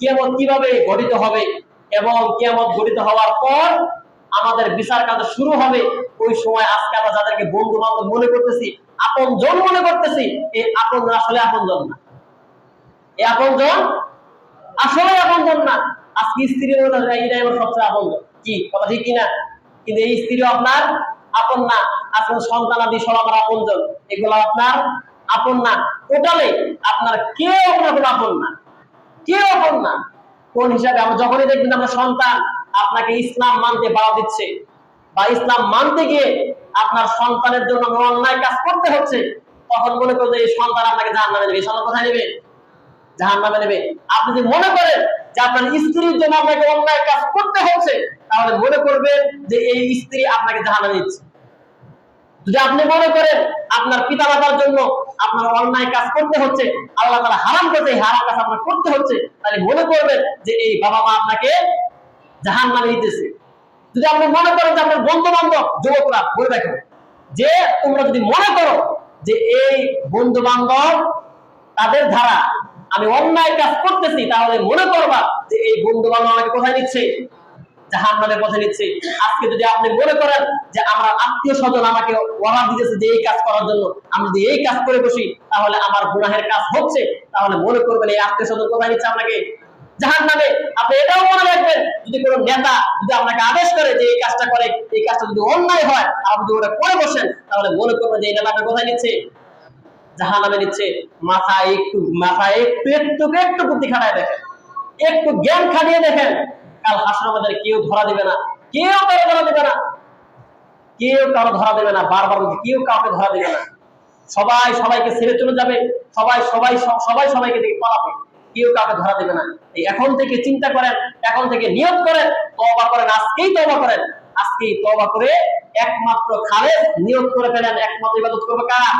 কিয়ামত কীভাবে গঠিত হবে এবং কিয়ামত গঠিত হওয়ার পর আমাদের বিচার কাজ শুরু হবে, ওই সময় আজকে আমরা যাদেরকে বন্ধু বান্ধব মনে করতেছি আপন জন মনে করতেছি, এই আপন আসলে আপন জন না। এই আপন জন আসলে আপন জন না। আজকে স্ত্রী এটাই আমার সবচেয়ে আপন জন কি? কথা ঠিক কিনা? কিন্তু এই স্ত্রীও আপনার আপন না। আসলে সন্তান আদি সব আমার আপন জন এগুলো আপনার আপন না। টোটালে আপনার কেউ আপনার আপন না। না। কোন হিসাবে আমরা যখনই দেখবেন আপনার সন্তান, আপনাকে ইসলাম মানতে বাধা দিচ্ছে বা ইসলাম মানতে গিয়ে আপনার সন্তানের জন্য অন্যায় কাজ করতে হচ্ছে, তখন মনে করবে এই সন্তান আপনাকে জাহান নামে নেবে। সন্তান কোথায় নেবে? জাহান নামে নেবে। আপনি যদি মনে করেন যে আপনার স্ত্রীর জন্য আপনাকে অন্যায় কাজ করতে হচ্ছে, তাহলে মনে করবেন যে এই স্ত্রী আপনাকে জাহান নামে দিচ্ছে যদি আপনি মনে করেন আপনার পিতা মাতার জন্য আপনার অন্যায় কাজ করতে হচ্ছে, আল্লাহ তারা হারাম করছে হারাম কাজ আপনার করতে হচ্ছে, তাহলে মনে করবেন যে এই বাবা মা আপনাকে জাহান নামে দিতেছে যদি আপনি মনে করেন যে আপনার বন্ধু বান্ধব যুবকরা, বলে দেখো, যে তোমরা যদি মনে করো যে এই বন্ধু বান্ধব তাদের ধারা, আমি অন্যায় কাজ করতেছি, তাহলে মনে করবা যে এই বন্ধু বান্ধব আমাকে কোথায় নিচ্ছে? জাহান নামে পথে নিচ্ছে। আজকে যদি আপনি মনে করেন যে আমার আত্মীয় স্বজন আমাকে অর্ডার দিতেছে যে এই কাজ করার জন্য, আমি যদি এই কাজ করে বসি, তাহলে আমার গুনাহের কাজ হচ্ছে। তাহলে মনে করবেন এই আত্মীয় স্বজন কোথায় নিচ্ছে আপনাকে? আপনি এটাও মনে রাখবেন, যদি কোনো নেতা যদি আপনাকে আদেশ করে যে এই কাজটা করে, এই কাজটা যদি অন্যায় হয় আপনি যদি ওটা করে বসেন, তাহলে মনে করবেন যে এই কোথায় নিচ্ছে? নিচ্ছে। একটু, মাথায় একটু একটু একটু বুদ্ধি খাটায় দেখেন। একটু জ্ঞান খাটিয়ে দেখেন। কাল হাসর আমাদের কেউ ধরা দিবে না। কেউ কারও ধরা দিবে না। কেউ কারও ধরা দেবে না। বারবার কেউ কাউকে ধরা দিবে না। সবাই সবাইকে ছেড়ে চলে যাবে। সবাই সবাই সবাই সবাইকে দেখে পালাবে। কেউ কাউকে ধরা দেবে না। এখন থেকে চিন্তা করেন, এখন থেকে নিয়ত করেন তবা করেন, আজকেই তবা করেন। আজকেই তবা করে একমাত্র খালেদ নিয়োগ করে ফেলেন। একমাত্র ইবাদত করবে কারা?